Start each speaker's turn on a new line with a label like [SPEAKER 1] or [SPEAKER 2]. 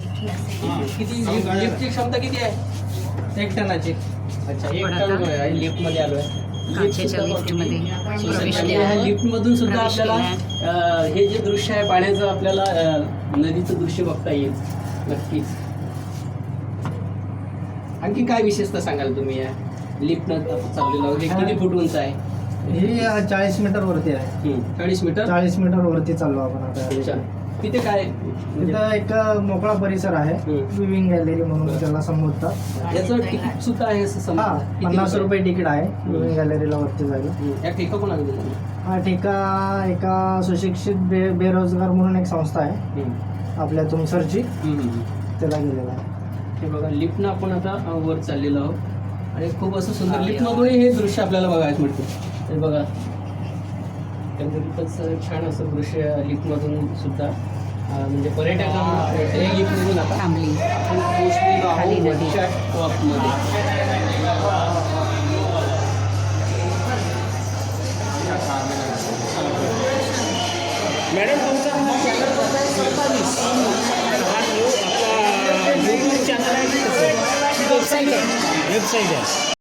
[SPEAKER 1] किती लिफ्ट- लिफ्टची क्षमता किती आहे?
[SPEAKER 2] एक टनाची.
[SPEAKER 1] अच्छा एक टन
[SPEAKER 3] आता
[SPEAKER 1] लिफ्टमध्ये आलोय.
[SPEAKER 3] काचेच्या लिफ्टमध्ये प्रवेश
[SPEAKER 1] आणि
[SPEAKER 3] केला.
[SPEAKER 1] ह्या लिफ्ट मधून सुद्धा
[SPEAKER 3] प्रवेश
[SPEAKER 1] आपल्याला हे जे दृश्य आहे पाण्याचं आपल्याला नदीचं दृश्य बघता येईल. नक्कीच. आणखी काय विशेषता सांगाल तुम्ही या लिफ्ट चाललेलं. हे किती फूट उंच आहे?
[SPEAKER 2] ही चाळीस मीटर वरती आहे
[SPEAKER 1] चाळीस मीटर?
[SPEAKER 2] चाळीस मीटर वरती चाललो आपण आता.
[SPEAKER 1] तिथे काय? म्हणजे
[SPEAKER 2] तिथं एक मोकळा परिसर आहे. विविंग गॅलरी म्हणून त्याला संबोधतात.
[SPEAKER 1] याचं तिकीट सुद्धा आहे
[SPEAKER 2] पन्नास रुपये? तिकीट आहे. विविंग गॅलरीला वरती जायला.
[SPEAKER 1] या ठेका कोण आणलं तुम्ही?
[SPEAKER 2] हा ठेका एका सुशिक्षित बे बेरोजगार म्हणून एक संस्था आहे. आपल्या तुमसरची. त्याला गेलेला आहे.
[SPEAKER 1] हे बघा लिफ्टनं आपण आता वर चाललेलो आहोत. आणि खूप असं सुंदर लिफ्टमधूनही हे दृश्य आपल्याला बघायला मिळतं. हे बघा एकंदरीतच छान असं दृश्य लिफ्टमधून सुद्धा म्हणजे पर्यटकांना लिफ्टमधून
[SPEAKER 3] थांबली.
[SPEAKER 1] आपण. वरच्या टॉपमध्ये
[SPEAKER 4] मॅडम तुमचा हा चॅनल कोणता आहे सत्तावीस हा न्यू आपला यूट्यूब चॅनल आहे की कसं वेबसाईट आहे. वेबसाईट आहे.